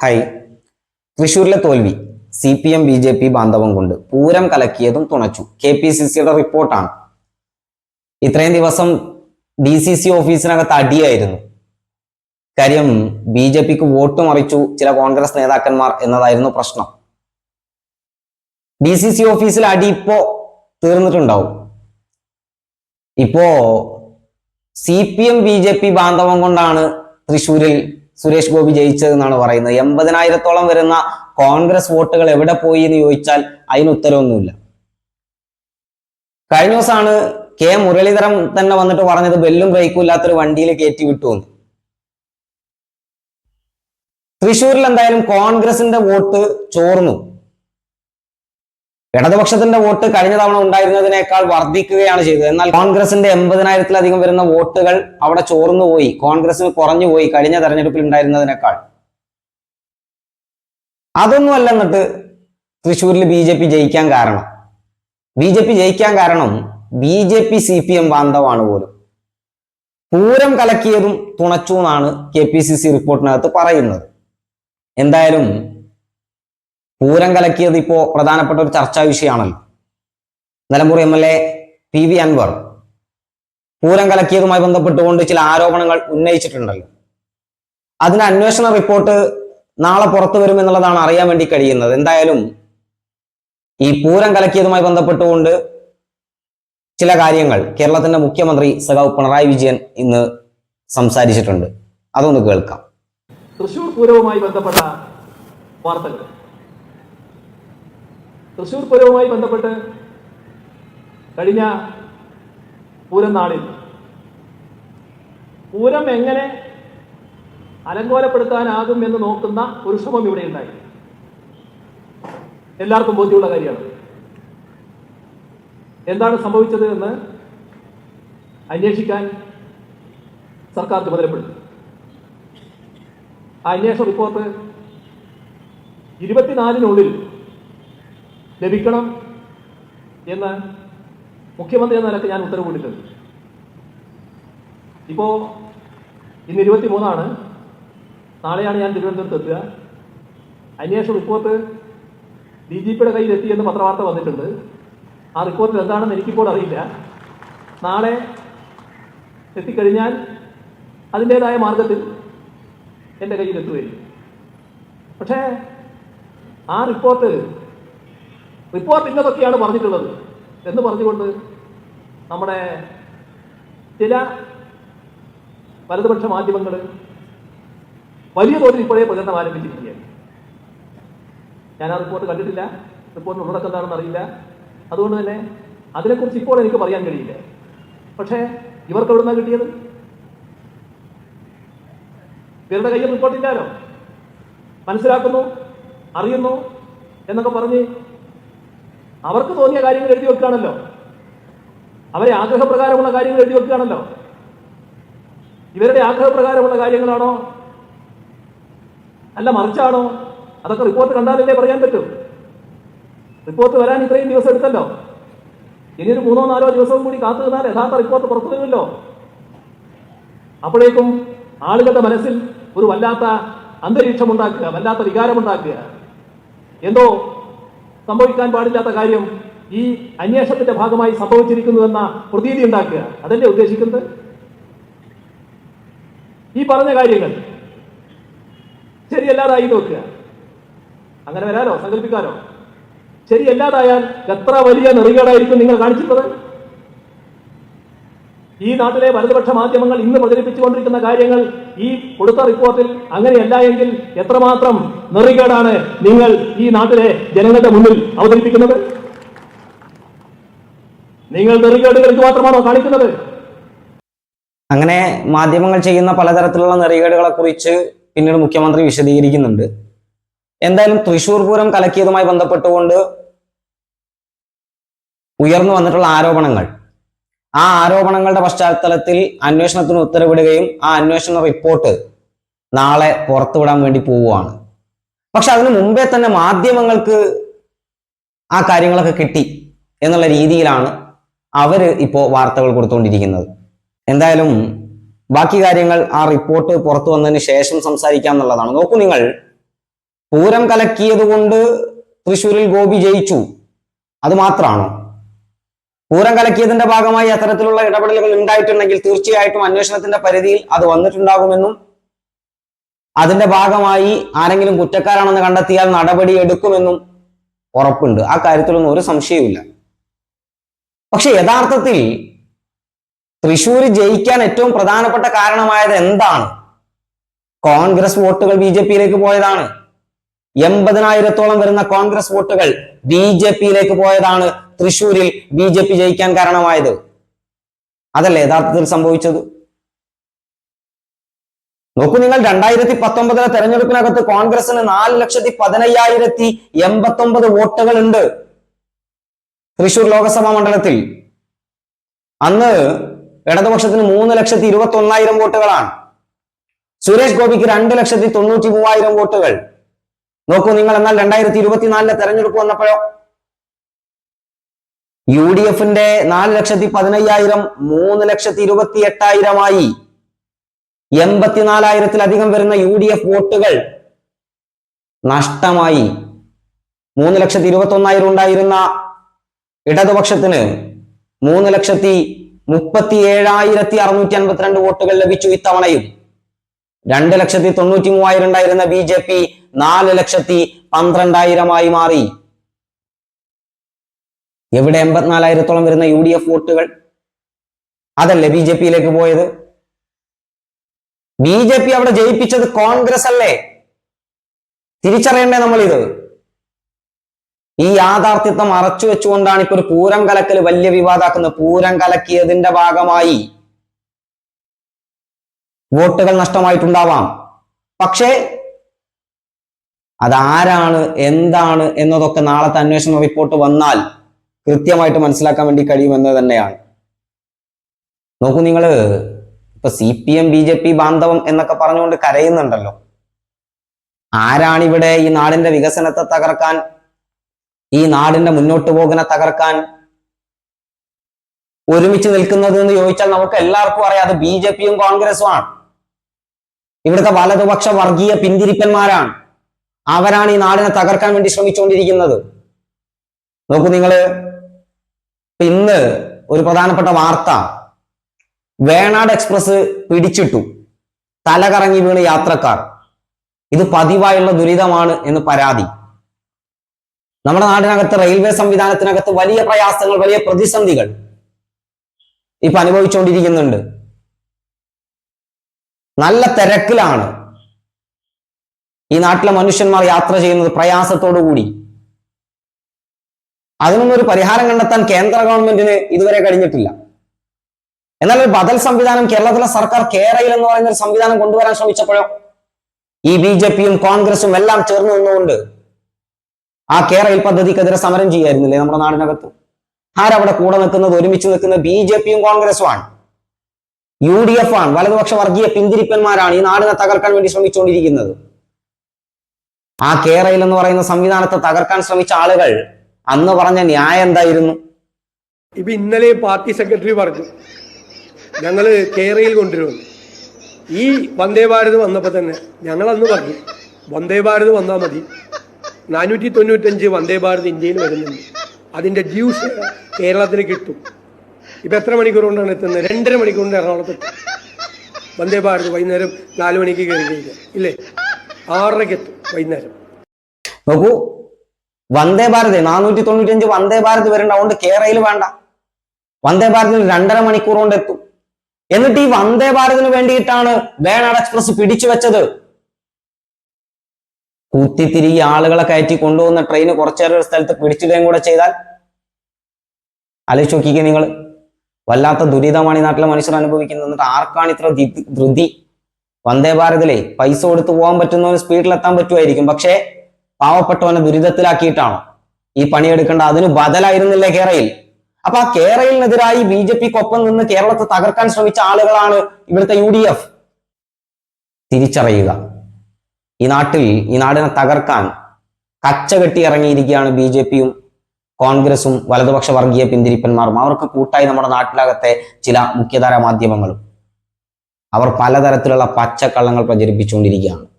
Hi തൃശൂരിലെ തോൽവി. C P M B J P ബാന്ധവം കൊണ്ട് പൂരം കലക്കിയതും തുണച്ചു. കെ പി സി സിയുടെ റിപ്പോർട്ടാണ് ഇത്രയും ദിവസം ഡി സി സി ഓഫീസിനകത്ത് അടിയായിരുന്നു. കാര്യം ബി ജെ പിക്ക് വോട്ട് മറിച്ചു ചില കോൺഗ്രസ് നേതാക്കന്മാർ എന്നതായിരുന്നു പ്രശ്നം. ഡി സി സി ഓഫീസിൽ അടി ഇപ്പോ തീർന്നിട്ടുണ്ടാവും. ഇപ്പോ C P M B J P ബാന്ധവം കൊണ്ടാണ് തൃശൂരിൽ സുരേഷ് ഗോപി ജയിച്ചതെന്നാണ് പറയുന്നത്. എൺപതിനായിരത്തോളം വരുന്ന കോൺഗ്രസ് വോട്ടുകൾ എവിടെ പോയി എന്ന് ചോദിച്ചാൽ അതിന് ഉത്തരവൊന്നുമില്ല. കഴിഞ്ഞ ദിവസമാണ് കെ മുരളീധരൻ തന്നെ വന്നിട്ട് പറഞ്ഞത് ബെല്ലും ബ്രേക്കും ഇല്ലാത്തൊരു വണ്ടിയിൽ കയറ്റി വിട്ടു എന്ന്. തൃശൂരിൽ എന്തായാലും കോൺഗ്രസിന്റെ വോട്ട് ചോർന്നു. ഇടതുപക്ഷത്തിന്റെ വോട്ട് കഴിഞ്ഞ തവണ ഉണ്ടായിരുന്നതിനേക്കാൾ വർദ്ധിക്കുകയാണ് ചെയ്തത്. എന്നാൽ കോൺഗ്രസിന്റെ എൺപതിനായിരത്തിലധികം വരുന്ന വോട്ടുകൾ അവിടെ ചോർന്നു പോയി. കോൺഗ്രസിന് കുറഞ്ഞു പോയി കഴിഞ്ഞ തെരഞ്ഞെടുപ്പിൽ ഉണ്ടായിരുന്നതിനേക്കാൾ. അതൊന്നുമല്ല എന്നിട്ട് തൃശ്ശൂരിൽ ബി ജെ പി ജയിക്കാൻ കാരണം. ബി ജെ പി ജയിക്കാൻ കാരണം B J P C P M ബാന്ധവമാണ് പോലും. പൂരം കലക്കിയതും തുണച്ചു എന്നാണ് കെ പി സി സി റിപ്പോർട്ടിനകത്ത് പറയുന്നത്. എന്തായാലും പൂരം കലക്കിയത് ഇപ്പോ പ്രധാനപ്പെട്ട ഒരു ചർച്ചാ വിഷയമാണല്ലോ. Nilambur M L A P V Anvar Pooram കലക്കിയതുമായി ബന്ധപ്പെട്ടുകൊണ്ട് ചില ആരോപണങ്ങൾ ഉന്നയിച്ചിട്ടുണ്ടല്ലോ. അതിന് അന്വേഷണ റിപ്പോർട്ട് നാളെ പുറത്തു വരും എന്നുള്ളതാണ് അറിയാൻ വേണ്ടി കഴിയുന്നത്. എന്തായാലും ഈ പൂരം കലക്കിയതുമായി ബന്ധപ്പെട്ടുകൊണ്ട് ചില കാര്യങ്ങൾ കേരളത്തിന്റെ മുഖ്യമന്ത്രി സഖാവ് പിണറായി വിജയൻ ഇന്ന് സംസാരിച്ചിട്ടുണ്ട്. അതൊന്ന് കേൾക്കാം. തൃശൂർ പൂരവുമായി ബന്ധപ്പെട്ട വാർത്തകൾ. തൃശൂർ പൂരവുമായി ബന്ധപ്പെട്ട് കഴിഞ്ഞ പൂരം നാളിൽ പൂരം എങ്ങനെ അലങ്കോലപ്പെടുത്താനാകും എന്ന് നോക്കുന്ന ഒരു ശ്രമം ഇവിടെ ഉണ്ടായി. എല്ലാവർക്കും ബോധ്യമുള്ള കാര്യമാണ്. എന്താണ് സംഭവിച്ചത് എന്ന് അന്വേഷിക്കാൻ സർക്കാർ ചുമതലപ്പെടുത്തി ആ അന്വേഷണ റിപ്പോർട്ട് ഇരുപത്തിനാലിനുള്ളിൽ ലഭിക്കണം എന്ന് മുഖ്യമന്ത്രി എന്ന നിലയ്ക്ക് ഞാൻ ഉത്തരവിട്ടിട്ടുണ്ട്. ഇപ്പോ ഇന്ന് ഇരുപത്തി മൂന്നാണ് നാളെയാണ് ഞാൻ തിരുവനന്തപുരത്ത് എത്തുക. അന്വേഷണ റിപ്പോർട്ട് ഡി ജി പിയുടെ കയ്യിൽ എത്തിയെന്ന് പത്രവാർത്ത വന്നിട്ടുണ്ട്. ആ റിപ്പോർട്ടിൽ എന്താണെന്ന് എനിക്കിപ്പോൾ അറിയില്ല. നാളെ എത്തിക്കഴിഞ്ഞാൽ അതിന്റേതായ മാർഗത്തിൽ എന്റെ കയ്യിൽ എത്തുകയും പക്ഷേ ആ റിപ്പോർട്ട് റിപ്പോർട്ട് ഇന്നതൊക്കെയാണ് പറഞ്ഞിട്ടുള്ളത്. എന്ന് പറഞ്ഞുകൊണ്ട് നമ്മുടെ ചില വലതുപക്ഷ മാധ്യമങ്ങൾ വലിയ തോതിൽ ഇപ്പോഴേ പ്രചരണം ആരംഭിച്ചിരിക്കുകയാണ്. ഞാൻ ആ റിപ്പോർട്ട് കണ്ടിട്ടില്ല. റിപ്പോർട്ടിന് ഉള്ളടക്കം എന്താണെന്ന് അറിയില്ല. അതുകൊണ്ട് തന്നെ അതിനെക്കുറിച്ച് ഇപ്പോൾ എനിക്ക് പറയാൻ കഴിയില്ല. പക്ഷേ ഇവർക്ക് എവിടുന്ന കിട്ടിയത്? ഇവരുടെ കയ്യിൽ റിപ്പോർട്ടില്ലാലോ? മനസ്സിലാക്കുന്നു? അറിയുന്നു? എന്നൊക്കെ പറഞ്ഞ് അവർക്ക് തോന്നിയ കാര്യങ്ങൾ എഴുതി വെക്കുകയാണല്ലോ. അവരെ ആഗ്രഹപ്രകാരമുള്ള കാര്യങ്ങൾ എഴുതി വെക്കുകയാണല്ലോ. ഇവരുടെ ആഗ്രഹപ്രകാരമുള്ള കാര്യങ്ങളാണോ? അല്ല മറിച്ചാണോ? അതൊക്കെ റിപ്പോർട്ട് കണ്ടാലല്ലേ പറയാൻ പറ്റൂ. റിപ്പോർട്ട് വരാൻ ഇത്രയും ദിവസം എടുത്തല്ലോ. ഇനിയൊരു മൂന്നോ നാലോ ദിവസവും കൂടി കാത്തു നിന്നാൽ യഥാർത്ഥ റിപ്പോർട്ട് പുറത്തു വരുമല്ലോ. അപ്പോഴേക്കും ആളുകളുടെ മനസ്സിൽ ഒരു വല്ലാത്ത അന്തരീക്ഷം ഉണ്ടാക്കുക വല്ലാത്ത വികാരമുണ്ടാക്കുക. എന്തോ സംഭവിക്കാൻ പാടില്ലാത്ത കാര്യം ഈ അന്വേഷണത്തിന്റെ ഭാഗമായി സംഭവിച്ചിരിക്കുന്നുവെന്ന പ്രതീതി ഉണ്ടാക്കുക. അതല്ലേ ഉദ്ദേശിക്കുന്നത്? ഈ പറഞ്ഞ കാര്യങ്ങൾ ശരിയല്ലാതായി നോക്കുക. അങ്ങനെ വരാനോ? സങ്കല്പിക്കാനോ? ശരിയല്ലാതായാൽ എത്ര വലിയ നെറികേടായിരിക്കും നിങ്ങൾ കാണിച്ചിട്ടുള്ളത്? ഈ നാട്ടിലെ വലതുപക്ഷ മാധ്യമങ്ങൾ ഇന്ന് പ്രചരിപ്പിച്ചുകൊണ്ടിരിക്കുന്ന കാര്യങ്ങൾ ഈ കൊടുത്ത റിപ്പോർട്ടിൽ അങ്ങനെയല്ല എങ്കിൽ എത്രമാത്രം നെറികേടാണ് നിങ്ങൾ ഈ നാട്ടിലെ ജനങ്ങളുടെ മുന്നിൽ അവതരിപ്പിക്കുന്നത്? നിങ്ങൾ നെറികേടുകൾ മാത്രമാണോ കാണിക്കുന്നത്? അങ്ങനെ മാധ്യമങ്ങൾ ചെയ്യുന്ന പലതരത്തിലുള്ള നെറികേടുകളെ കുറിച്ച് പിന്നീട് മുഖ്യമന്ത്രി വിശദീകരിക്കുന്നുണ്ട്. എന്തായാലും തൃശൂർ പൂരം കലക്കിയതുമായി ബന്ധപ്പെട്ടുകൊണ്ട് ഉയർന്നു വന്നിട്ടുള്ള ആരോപണങ്ങൾ. ആ ആരോപണങ്ങളുടെ പശ്ചാത്തലത്തിൽ അന്വേഷണത്തിന് ഉത്തരവിടുകയും ആ അന്വേഷണ റിപ്പോർട്ട് നാളെ പുറത്തുവിടാൻ വേണ്ടി പോവുകയാണ്. പക്ഷെ അതിനു മുമ്പേ തന്നെ മാധ്യമങ്ങൾക്ക് ആ കാര്യങ്ങളൊക്കെ കിട്ടി എന്നുള്ള രീതിയിലാണ് അവർ ഇപ്പോൾ വാർത്തകൾ കൊടുത്തുകൊണ്ടിരിക്കുന്നത് എന്തായാലും ബാക്കി കാര്യങ്ങൾ ആ റിപ്പോർട്ട് പുറത്തു വന്നതിന് ശേഷം സംസാരിക്കാം എന്നുള്ളതാണ്. നോക്കൂ നിങ്ങൾ പൂരം കലക്കിയത് കൊണ്ട് തൃശ്ശൂരിൽ ഗോപി ജയിച്ചു. അത് മാത്രമാണോ പൂരം കലക്കിയതിന്റെ ഭാഗമായി അത്തരത്തിലുള്ള ഇടപെടലുകൾ ഉണ്ടായിട്ടുണ്ടെങ്കിൽ തീർച്ചയായിട്ടും അന്വേഷണത്തിന്റെ പരിധിയിൽ അത് വന്നിട്ടുണ്ടാകുമെന്നും അതിന്റെ ഭാഗമായി ആരെങ്കിലും കുറ്റക്കാരാണെന്ന് കണ്ടെത്തിയാൽ നടപടി എടുക്കുമെന്നും ഉറപ്പുണ്ട്. ആ കാര്യത്തിലൊന്നും ഒരു സംശയവുമില്ല. പക്ഷെ യഥാർത്ഥത്തിൽ തൃശൂർ ജയിക്കാൻ ഏറ്റവും പ്രധാനപ്പെട്ട കാരണമായത് എന്താണ്? കോൺഗ്രസ് വോട്ടുകൾ ബി ജെ പിയിലേക്ക് പോയതാണ്. എൺപതിനായിരത്തോളം വരുന്ന കോൺഗ്രസ് വോട്ടുകൾ ബി ജെ പിയിലേക്ക് പോയതാണ് തൃശൂരിൽ ബി ജെ പി ജയിക്കാൻ കാരണമായത്. അതല്ലേ യഥാർത്ഥത്തിൽ സംഭവിച്ചത്? നോക്കൂ നിങ്ങൾ രണ്ടായിരത്തി പത്തൊമ്പതിലെ തെരഞ്ഞെടുപ്പിനകത്ത് കോൺഗ്രസിന് നാല് ലക്ഷത്തി പതിനയ്യായിരത്തി എൺപത്തി ഒമ്പത് വോട്ടുകൾ ഉണ്ട് തൃശൂർ ലോക്സഭാ മണ്ഡലത്തിൽ. അന്ന് ഇടതുപക്ഷത്തിന് മൂന്ന് ലക്ഷത്തി ഇരുപത്തി ഒന്നായിരം വോട്ടുകളാണ്. സുരേഷ് ഗോപിക്ക് രണ്ട് ലക്ഷത്തി തൊണ്ണൂറ്റി മൂവായിരം വോട്ടുകൾ. നോക്കൂ നിങ്ങൾ എന്നാൽ രണ്ടായിരത്തി ഇരുപത്തിനാലിലെ തെരഞ്ഞെടുപ്പ് വന്നപ്പോഴോ? യു ഡി എഫിന്റെ നാല് ലക്ഷത്തി പതിനയ്യായിരം മൂന്ന് ലക്ഷത്തി ഇരുപത്തി എട്ടായിരമായി എൺപത്തിനാലായിരത്തിലധികം വരുന്ന യു ഡി എഫ് വോട്ടുകൾ നഷ്ടമായി. മൂന്ന് ലക്ഷത്തി ഇരുപത്തി ഒന്നായിരം ഉണ്ടായിരുന്ന ഇടതുപക്ഷത്തിന് മൂന്ന് ലക്ഷത്തി മുപ്പത്തി ഏഴായിരത്തി അറുന്നൂറ്റി അൻപത്തിരണ്ട് വോട്ടുകൾ ലഭിച്ചു ഇത്തവണയും. രണ്ട് ലക്ഷത്തി തൊണ്ണൂറ്റി മൂവായിരം ഉണ്ടായിരുന്ന ബി ജെ പി നാല് ലക്ഷത്തി പന്ത്രണ്ടായിരമായി മാറി. എവിടെ എൺപത്തിനാലായിരത്തോളം വരുന്ന യു ഡി എഫ് വോട്ടുകൾ? അതല്ലേ ബി ജെ പിയിലേക്ക് പോയത്? ബി ജെ പി അവിടെ ജയിപ്പിച്ചത് കോൺഗ്രസ് അല്ലേ തിരിച്ചറിയണ്ടേ നമ്മൾ ഇത് ഈ യാഥാർത്ഥ്യത്വം അറച്ചു വെച്ചുകൊണ്ടാണ് ഇപ്പൊ ഒരു പൂരം കലക്കൽ വലിയ വിവാദാക്കുന്നത്. പൂരം കലക്കിയതിന്റെ ഭാഗമായി വോട്ടുകൾ നഷ്ടമായിട്ടുണ്ടാവാം. പക്ഷേ അതാരാണ് എന്താണ് എന്നതൊക്കെ നാളത്തെ അന്വേഷണ റിപ്പോർട്ട് വന്നാൽ കൃത്യമായിട്ട് മനസ്സിലാക്കാൻ വേണ്ടി കഴിയുമെന്ന് തന്നെയാണ്. നോക്കൂ നിങ്ങൾ ഇപ്പൊ C P M B J P ബാന്ധവം എന്നൊക്കെ പറഞ്ഞുകൊണ്ട് കരയുന്നുണ്ടല്ലോ. ആരാണിവിടെ ഈ നാടിന്റെ വികസനത്തെ തകർക്കാൻ? ഈ നാടിന്റെ മുന്നോട്ട് പോകുന്ന തകർക്കാൻ? ഒരുമിച്ച് നിൽക്കുന്നത് എന്ന് ചോദിച്ചാൽ നമുക്ക് എല്ലാവർക്കും അറിയാം അത് ബി ജെ പിയും കോൺഗ്രസും ആണ്. ഇവിടുത്തെ വലതുപക്ഷ വർഗീയ പിന്തിരിപ്പന്മാരാണ്. അവരാണ് ഈ നാടിനെ തകർക്കാൻ വേണ്ടി ശ്രമിച്ചുകൊണ്ടിരിക്കുന്നത്. നോക്കൂ നിങ്ങൾ ഇന്ന് ഒരു പ്രധാനപ്പെട്ട വാർത്ത. വേണാട് എക്സ്പ്രസ് പിടിച്ചിട്ടു. തലകറങ്ങി വീണ് യാത്രക്കാർ. ഇത് പതിവായുള്ള ദുരിതമാണ് എന്ന് പരാതി. നമ്മുടെ നാടിനകത്ത് റെയിൽവേ സംവിധാനത്തിനകത്ത് വലിയ പ്രയാസങ്ങൾ വലിയ പ്രതിസന്ധികൾ ഇപ്പൊ അനുഭവിച്ചുകൊണ്ടിരിക്കുന്നുണ്ട് നല്ല തിരക്കിലാണ്. ഈ നാട്ടിലെ മനുഷ്യന്മാർ യാത്ര ചെയ്യുന്നത് പ്രയാസത്തോടു കൂടി. അതിനൊന്നും ഒരു പരിഹാരം കണ്ടെത്താൻ കേന്ദ്ര ഗവൺമെന്റിന് ഇതുവരെ കഴിഞ്ഞിട്ടില്ല. എന്നാൽ ഒരു ബദൽ സംവിധാനം കേരളത്തിലെ സർക്കാർ കേരയിൽ എന്ന് പറയുന്ന ഒരു സംവിധാനം കൊണ്ടുവരാൻ ശ്രമിച്ചപ്പോഴോ ഈ ബി ജെ പിയും കോൺഗ്രസും എല്ലാം ചേർന്ന് നിന്നുകൊണ്ട് ആ കേരയിൽ പദ്ധതിക്കെതിരെ സമരം ചെയ്യായിരുന്നില്ലേ നമ്മുടെ നാടിനകത്ത്? ആരവിടെ കൂടെ നിൽക്കുന്നത് ഒരുമിച്ച് നിൽക്കുന്നത് ബി ജെ പിയും കോൺഗ്രസും ആണ് യു ഡി എഫ് ആണ് വലതുപക്ഷ വർഗീയ പിന്തിരിപ്പന്മാരാണ് ഈ നാടിനെ തകർക്കാൻ വേണ്ടി ശ്രമിച്ചുകൊണ്ടിരിക്കുന്നത്. ആ കേരയിൽ എന്ന് പറയുന്ന സംവിധാനത്തെ തകർക്കാൻ ശ്രമിച്ച ആളുകൾ അന്ന് പറഞ്ഞ ന്യായം എന്തായിരുന്നു? ഇപ്പൊ ഇന്നലെ പാർട്ടി സെക്രട്ടറി പറഞ്ഞു ഞങ്ങൾ കേരയിൽ കൊണ്ടുവരുമെന്ന് ഈ വന്ദേ ഭാരത് വന്നപ്പോൾ തന്നെ ഞങ്ങളന്ന് പറഞ്ഞു വന്ദേ ഭാരത് വന്നാൽ മതി. നാനൂറ്റി തൊണ്ണൂറ്റഞ്ച് വന്ദേ ഭാരത് ഇന്ത്യയിൽ വരുന്നുണ്ട്. അതിന്റെ ഡ്യൂസ് കേരളത്തിൽ കിട്ടും. ഇപ്പം എത്ര മണിക്കൂർ കൊണ്ടാണ് എത്തുന്നത്? രണ്ടര മണിക്കൂർ കൊണ്ട് എറണാകുളത്ത് വന്ദേ ഭാരത് വൈകുന്നേരം നാല് മണിക്ക് കയറി കഴിഞ്ഞാൽ ഇല്ലേ? ആറരയ്ക്ക് എത്തും വൈകുന്നേരം. നോക്കൂ. വന്ദേ ഭാരത് നാനൂറ്റി തൊണ്ണൂറ്റി അഞ്ച് വന്ദേ ഭാരത് വരേണ്ട അതുകൊണ്ട് കേരളയിൽ വേണ്ട. വന്ദേ ഭാരതിൽ രണ്ടര മണിക്കൂർ കൊണ്ട് എത്തും. എന്നിട്ട് ഈ വന്ദേ ഭാരതിന് വേണ്ടിയിട്ടാണ് വേണാട് എക്സ്പ്രസ് പിടിച്ചു വെച്ചത്. കുത്തിത്തിരികെ ആളുകളെ കയറ്റി കൊണ്ടുപോകുന്ന ട്രെയിന് കുറച്ചേറെ ഒരു സ്ഥലത്ത് പിടിച്ചിടുകയും കൂടെ ചെയ്താൽ ആലോചിച്ച് നോക്കിക്കേ നിങ്ങൾ വല്ലാത്ത ദുരിതമാണ് ഈ നാട്ടിലെ മനുഷ്യർ അനുഭവിക്കുന്നത്. എന്നിട്ട് ആർക്കാണ് ഇത്ര ധൃതി? വന്ദേ ഭാരതിലെ പൈസ കൊടുത്ത് പോകാൻ പറ്റുന്നവന് സ്പീഡിൽ എത്താൻ പറ്റുമായിരിക്കും. പക്ഷേ പാവപ്പെട്ടവനെ ദുരിതത്തിലാക്കിയിട്ടാണോ? ഈ പണിയെടുക്കേണ്ട അതിന് ബദലായിരുന്നില്ലേ കേരളയിൽ? അപ്പൊ ആ കേരളത്തിനെതിരായി ബി ജെ പിക്കൊപ്പം നിന്ന് കേരളത്തെ തകർക്കാൻ ശ്രമിച്ച ആളുകളാണ് ഇവിടുത്തെ യു ഡി എഫ്. തിരിച്ചറിയുക. ഈ നാട്ടിൽ ഈ നാടിനെ തകർക്കാൻ കച്ചകെട്ടി ഇറങ്ങിയിരിക്കുകയാണ് ബി ജെ പിയും കോൺഗ്രസും വലതുപക്ഷ വർഗീയ പിന്തിരിപ്പന്മാരും. അവർക്ക് കൂട്ടായി നമ്മുടെ നാട്ടിലകത്തെ ചില മുഖ്യധാര മാധ്യമങ്ങളും. അവർ പലതരത്തിലുള്ള പച്ചക്കള്ളങ്ങൾ പ്രചരിപ്പിച്ചുകൊണ്ടിരിക്കുകയാണ്.